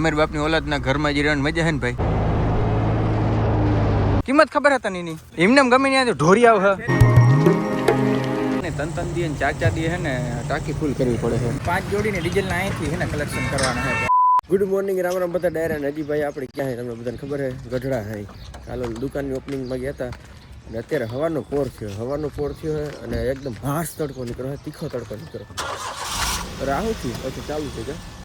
અમીર બાપની ઓલાદના ઘરમાં જ રહેવાની મજા છે ને ભાઈ? કિંમત ખબર હતા ની એમને એમ ગમે ત્યાં ઢોરી આવ ને તન તન દીએ ને ચાર ચાર દીએ હે ને ટાંકી ફૂલ કરવી પડે છે પાંચ જોડીને ડીઝલના અહીંથી હે ને કલેક્શન કરવાના છે ગુડ મોર્નિંગ રામ રામ બધા ડાયરા ને હજી ભાઈ આપણે ક્યાં તમને બધાને ખબર છે ગઢડા છે ચાલો દુકાનની ઓપનિંગમાં ગયા હતા અને અત્યારે હવાનો પોર થયો. હવાનો પોર થયો છે અને એકદમ હાશ તડકો નીકળ્યો છે તીખો તડકો નીકળ્યો. રાહુ થયું પછી ચાલુ છે જાય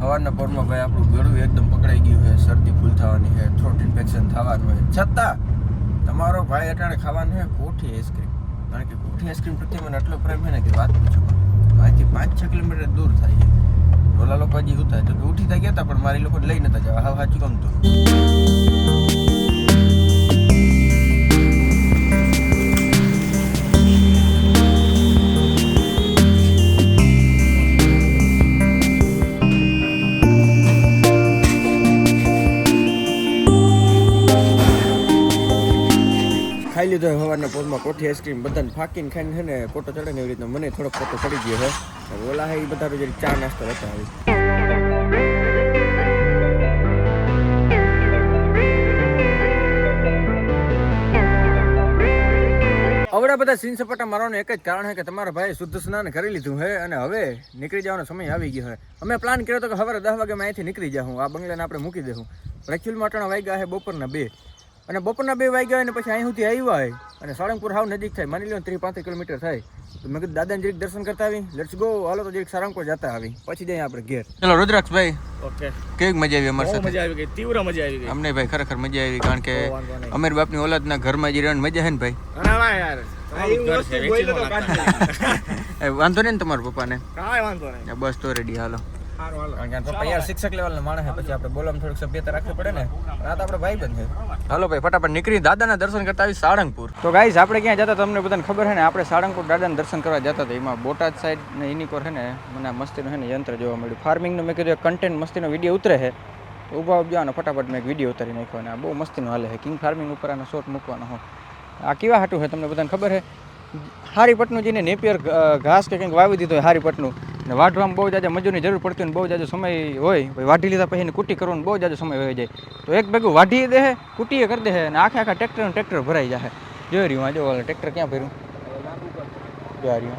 હવાના પોરમાં ભાઈ આપણું ગળું એકદમ પકડાઈ ગયું છે, શરદી ફૂલ થવાની છે થ્રોટ ઇન્ફેક્શન થવાનું છે. છતાં, તમારો ભાઈ અટાણે ખાવાનું છે, કોઠી આઈસ્ક્રીમ કારણ કે કોઠી આઈસ્ક્રીમ પ્રત્યે મને એટલો પ્રેમ છે ને કે વાત પૂછો. અહીંથી પાંચ છ કિલોમીટર દૂર થાય છે. ઓલા લોકો હજી ઉતા તો ઉઠી તા ગયા હતા, પણ મારી લોકો લઈ નતા જવા. હા સાચું ગમતું ખાઈ લીધો હવાના પોરમાં કોઠી આઈસ્ક્રીમ, બધાને ફાકીને ખાઈને છે ને કોટો ચડે ને એવી રીતના મને થોડોક કોટો ચડી ગયો છે. ઓલા હે એ બધા જે ચા નાસ્તો હતા આવી અવડા બધા સીન સપાટા મારવાનું એક જ કારણ છે કે તમારા ભાઈ શુદ્ધ સ્નાન કરી લીધું છે અને હવે નીકળી જવાનો સમય આવી ગયો છે. અમે પ્લાન કર્યો હતો કે સવારે દસ વાગે અહીંથી નીકળી જાઉં, આ બંગલાને આપણે મૂકી દઉં એકચ્યુઅલમાં અટાણા વાગ્યા છે બપોરના બે. અને બપોરના બે વાગ્યા અને પછી અહીં સુધી આવ્યા હોય અને સાળંગપુર હાવ નજીક થાય. માની લો ત્રીસ પાંત્રીસ કિલોમીટર થાય. તો મેં કીધું દાદાને જરીક દર્શન કરતા આવી. લેટ્સ ગો હાલો તો જરીક સાળંગપુર જતા આવી. પછી જઈએ આપણે ઘેર. ચલો રુદ્રાક્ષભાઈ ઓકે. કેવી મજા આવી અમારી સાથે? મજા આવી ગઈ. તીવ્ર મજા આવી ગઈ. અમને ભાઈ ખરેખર મજા આવી કારણ કે અમીર બાપની ઓલાદના ઘરમાં જ રહેવાની મજા હે ને ભાઈ? યાર. વાંધો નહીં ને તમારા પપ્પાને? કાંઈ વાંધો નહીં. બસ તો રેડી હાલો. કારણ કે યાર શિક્ષક લેવલના માણસ છે પછી આપણે બોલવામાં થોડીક સભ્યતા રાખવી પડે ને. રાત આપણે ભાઈ બંધ છે. હાલો ભાઈ ફટાફટ નીકળી. દાદાના દર્શન કરતા આવી સાળંગપુર. તો ગાઈઝ આપણે ક્યાં જતા તમને બધાને ખબર છે ને આપણે સાળંગપુર દાદાના દર્શન કરવા જતા હતા. એમાં બોટાદ સાઈડ ને એની કોર છે ને મને મસ્તીનું છે ને યંત્ર જોવા મળ્યું. ફાર્મિંગનું મેં કીધું કન્ટેન્ટ મસ્તીનો વીડિયો ઉતરે છે. તો ઊભા ઊભા અને ફટાફટ મેં એક વીડિયો ઉતારી નાખ્યો અને આ બહુ મસ્તીનો હાલે છે. કિંગ ફાર્મિંગ ઉપર આનો શોટ મૂકવાનો હોય આ કેવા હાટું છે? તમને બધાને ખબર છે? હારી પટનું જેને નેપિયર ઘાસ કે કંઈક વાવી દીધું હોય હારી પટનું. ને વાઢવામાં બહુ જાજા મજૂરની જરૂર પડતી હોય બહુ જાજો સમય હોય ભાઈ વાઢી લીધા પછી કુટી કરવાનો બહુ જાજો સમય હોય જાય તો એક ભેગું વાઢી દે કુટીએ કરી દે અને આખા આખા ટ્રેક્ટર ટ્રેક્ટર ભરાઈ જાય જોઈ રહ્યું આ જો ટ્રેક્ટર ક્યાં ભર્યું? જોઈ રહ્યું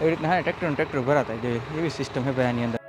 એવી રીતના હા, ટ્રેક્ટર ટ્રેક્ટર ભરાતા જોઈએ એવી સિસ્ટમ છે ભાઈ આની અંદર.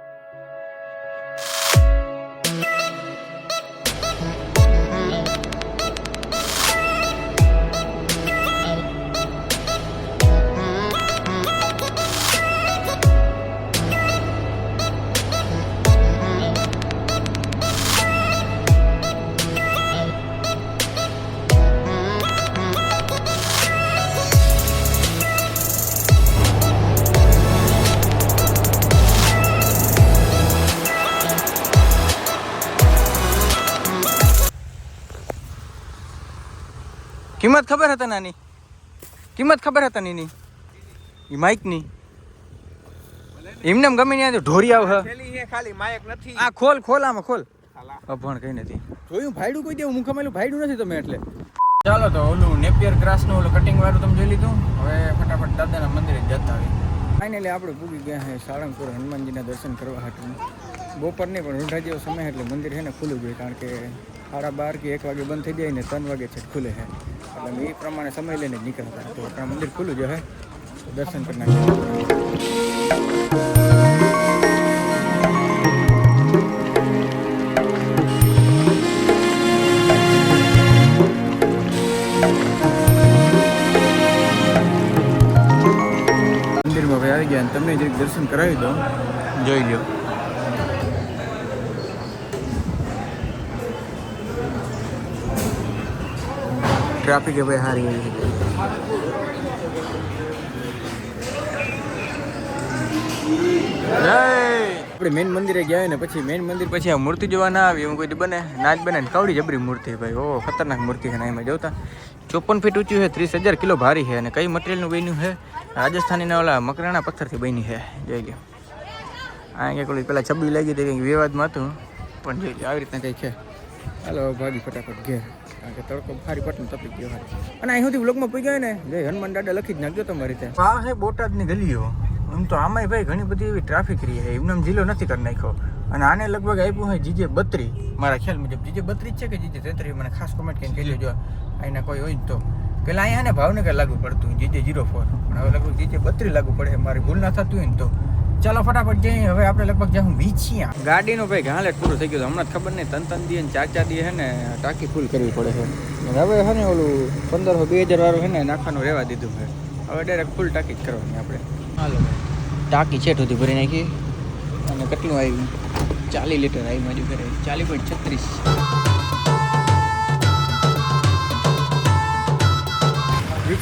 કિંમત ખબર હતા નાની? કિંમત ખબર હતા નીની? એ માઇકની એમને એમ ગમે ત્યાં ઢોરી આવ હ. ખાલી માયક નથી. આ ખોલ ખોલ આમાં ખોલ. અભણ કઈ નથી. જોયું ભાઈડું કોઈ દેવું? મુખામેલું ભાઈડું નથી તમે એટલે. ચાલો તો ઓલું નેપિયર ગ્રાસનું ઓલું કટિંગ વાળું તમે જોઈ લીધું? હવે ફટાફટ દાદાના મંદિરે જતા આવી ફાઇનલી આપણે પૂગી ગયા છે સાળંગપુર હનુમાનજીના દર્શન કરવા હાટું. બપોર નહીં પણ રૂંઢા જેવો સમય એટલે મંદિર છે ને ખુલ્લું જોઈએ કારણ કે સાડા બાર કે એક વાગે બંધ થઈ જાય ને ત્રણ વાગે છે ખુલે છે એટલે એ પ્રમાણે સમય લઈને નીકળતા તો ત્યાં મંદિર ખુલ્લું જ હે દર્શન કરી ભાઈ આવી ગયા અને તમને જે દર્શન કરાવી દો જોઈ લો ટ્રાફિક ભાઈ સારી આપણે મેન મંદિરે ગયા ને પછી મેન મંદિર પછી આ મૂર્તિ જોવા ના આવી એવું કોઈ બને. ના જ બને કવડી જબરી મૂર્તિ ભાઈ. ઓ ખતરનાક મૂર્તિ છે ને એમાં જોતા. ચોપન ફીટ ઊંચી છે ત્રીસ હજાર કિલો ભારી છે અને કઈ મટીરિયલનું બન્યું છે? રાજસ્થાનીના ઓલા મકરાણા પથ્થરથી બની છે. જોઈ લો આ કંઈક ઓલી પેલા છબી લાગી હતી કંઈક વિવાદમાં હતું. પણ જોઈ લો આવી રીતના કંઈક છે. હાલો ભાગી ફટાફટ ઘેર. કારણ કે તડકો ખારી પટનું તપી ગયો હોય અને અહીં સુધી વ્લોગમાં પૂઈ ગયો ને જે હનુમાન દાદા લખી જ નાખજો તમારી રીતે આ છે બોટાદની ગલીઓ. એમ તો આમાંય ભાઈ ઘણી બધી એવી ટ્રાફિક રહી છે. એમને જિલ્લો નથી કરી નાખ્યો. અને આને લગભગ આપ્યું હોય જીજે બત્રી મારા ખ્યાલ મુજબ જીજે બત્રી છે કે જીજે તેત્રી મને ખાસ કોમેન્ટ કરીને કહી દેજો અહીંના કોઈ હોય તો. પેલા અહીંયા ને ભાવનગર લાગુ પડતું જીજે જીરો ફોર પણ હવે લગભગ જીજે બત્રી લાગુ પડે. મારી ભૂલ ના થતું હોય ને તો. ચાલો ફટાફટ જઈએ. હવે આપણે લગભગ જાઉં વીછિયા. ગાડીનું ભાઈ ગાલેટ પૂરું થઈ ગયું હમણાં ખબર નહીં તન તન દી ને ચાર ચાર દીએ હે ને ટાંકી ફૂલ કરવી પડે છે. હવે હે ને ઓલું પંદરસો બે હજાર વાળું હે ને નાખવાનું રહેવા દીધું છે. હવે ડાયરેક્ટ ફૂલ ટાંકી જ કરવાની આપણે. હાલો ટાંકી છે સુધી ભરી નાખી. અને કેટલું આવ્યું? ચાલીસ લીટર આવી મારી ઘરે. ચાલીસ પોઈન્ટ છત્રીસ.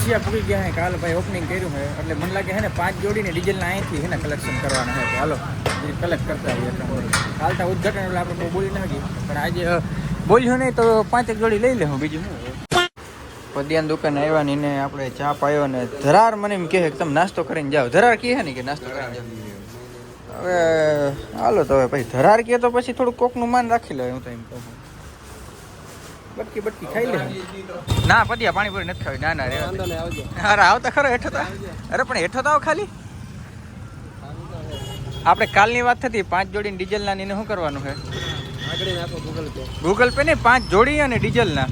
વિછિયા પૂરી ગયા હે, કાલ ભાઈ ઓપનિંગ કર્યું હે, એટલે મને લાગે હે ને, પાંચ જોડીને ડીઝલના અહીંથી હે ને કલેક્શન કરવાના હે હાલો કલેક્ટ કરતા એટલે તો ઉદઘાટન એટલે આપણે બહુ બોલી નાખી પણ આજે બોલ્યું નહીં તો પાંચેક જોડી લઈ લે હું બીજું શું દુકાન દુકાને આવ્યા ને આપણે ચા પાયો ને ધરાર મને એમ કહે કે તમે નાસ્તો કરીને જાઓ. ધરાર કહે ને કે નાસ્તો કરીને જાઓ. હવે, હાલો તો હવે પછી ધરાર કહે તો પછી થોડું કોકનું માન રાખી લે, હું તો એમ કહું. બટકી બટકી ખાઈ લે. ના પડિયા પાણી પૂરી નથી ખાવી. ના ના રે અરે આવતા ખરો હેઠો તો. અરે પણ હેઠો તો આવ ખાલી. આપણે કાલની વાત થતી પાંચ જોડીને ડીઝલના ને શું કરવાનું છે? ગૂગલ પે ને પાંચ જોડી અને ડીઝલના.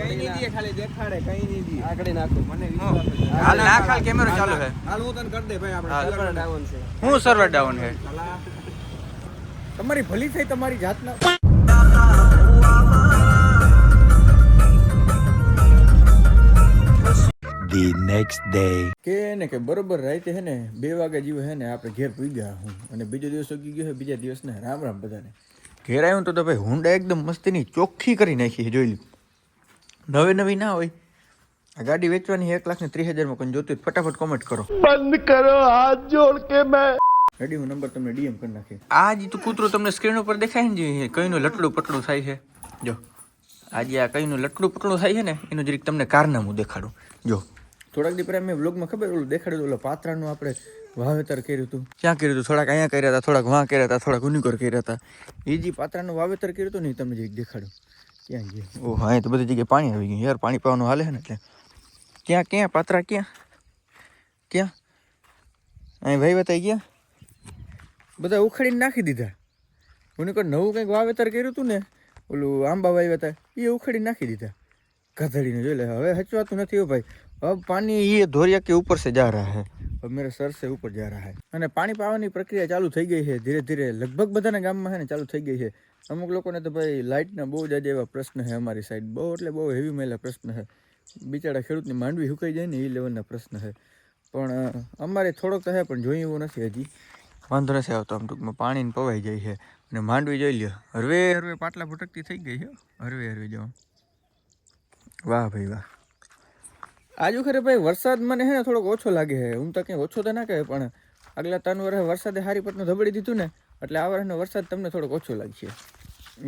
કઈ નહીં દે ખાલી દેખાડે કઈ આગળ મને હાલ કેમેરો ચાલુ છે. હું તને કરી દે ભાઈ હાલ. આપણે સર્વર ડાઉન છે. હું સર્વર ડાઉન છે? તમારી ભલી થઈ તમારી જાતના. ધી નેક્સ્ટ ડે કે ને કે બરોબર રાઈતે હે ને બે વાગે જીવ હે ને આપણે ઘેર પૂઈ ગયા હું. અને બીજો દિવસ ઉગી ગયો બીજા દિવસને રામ રામ બધાને. ઘેર આવ્યું તો ભાઈ હુંડા એકદમ મસ્તીની ચોખ્ખી કરી નાખી જોઈ લ્યું. નવી નવી ના હોય. આ ગાડી વેચવાની એક લાખ ને ત્રીસ હજારમાં કોઈ જોતી ફટાફટ કોમેન્ટ કરો. બંધ કરો હાથ જોડ કે મેં. રેડી હું નંબર તમને ડીએમ કરી નાખી. આ જ તો કૂતરો તમને સ્ક્રીન ઉપર દેખાય ને જે કઈનું લટડું પટડું થાય છે જો આજે આ કઈનું લટડું પટડું થાય છે ને એનું જરીક તમને કારનામું દેખાડું. જો થોડાક દી પહેલાં મેં વ્લોગમાં ખબર ઓલું દેખાડ્યું ઓલું પાત્રાનું આપણે વાવેતર કર્યું હતું. ક્યાં કર્યું હતું? થોડાક અહીંયા કર્યા હતા થોડાક વાં કર્યા હતા થોડાક ઉનીકોર કર્યા હતા. એ જે પાત્રાનું વાવેતર કર્યું હતું ને એ તમને જે દેખાડ્યું ક્યાં ગયા? ઓ હા એ તો બધી જગ્યાએ પાણી આવી ગયું. યાર પાણી પાવાનું હાલે છે ને એટલે. ક્યાં ક્યાં? પાત્રા ક્યાં? ક્યાં? અહીં ભાઈ બતાવી ગયા? બધા ઉખાડીને નાખી દીધા. મને નવું કંઈક વાવેતર કર્યું હતું ને ઓલું આંબા વાવ્યા હતા એ ઉખાડીને નાખી દીધા. ગધડીને જોઈ લે હવે હચવાતું નથી હો ભાઈ. अब पानी ये धोरिया के ऊपर से जा रहा है હવે મેરે સર સે ઉપર જા રહા હે અને પાણી પાવાની પ્રક્રિયા ચાલુ થઈ ગઈ છે ધીરે ધીરે લગભગ બધાના ગામમાં છે ને ચાલુ થઈ ગઈ છે અમુક લોકોને તો ભાઈ લાઇટના બહુ જ એવા પ્રશ્ન છે અમારી સાઈડ બહુ એટલે બહુ હેવી મેલા પ્રશ્ન છે બિચારા ખેડૂતની માંડવી સુકાઈ જાય ને એ લેવલના પ્રશ્ન છે પણ અ, અમારે થોડોક તો છે પણ જોયું એવું નથી હજી વાંધો નથી આવતો આમ ટૂંકમાં પાણીને પવાઈ જાય છે અને માંડવી જોઈ લ્યો હરવે હરવે પાટલા ભટકતી થઈ ગઈ છે હરવે હરવે જવા વાહ ભાઈ વાહ આજુ ખરે ભાઈ વરસાદ મને હે ને થોડોક ઓછો લાગે છે હું તો કંઈ ઓછો તો ના કહે પણ આગલા ત્રણ વર્ષે વરસાદે હારી પટનું ધબડી દીધું ને, એટલે આ વર્ષનો વરસાદ તમને થોડોક ઓછો લાગશે.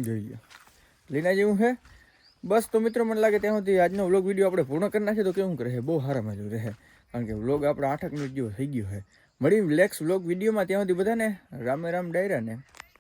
જોઈ લો લીના જેવું છે બસ તો મિત્રો મને લાગે ત્યાં સુધી આજનો વ્લોગ વીડિયો આપણે પૂર્ણ કરી નાખીએ તો કેવું રહે? બહુ સારા જ રહે. કારણ કે વ્લોગ આપણો આઠક મિનિટ જેવો થઈ ગયો છે મળી લેક્સ વ્લોગ વિડીયોમાં ત્યાં સુધી બધાને રામે રામ ડાયરા ને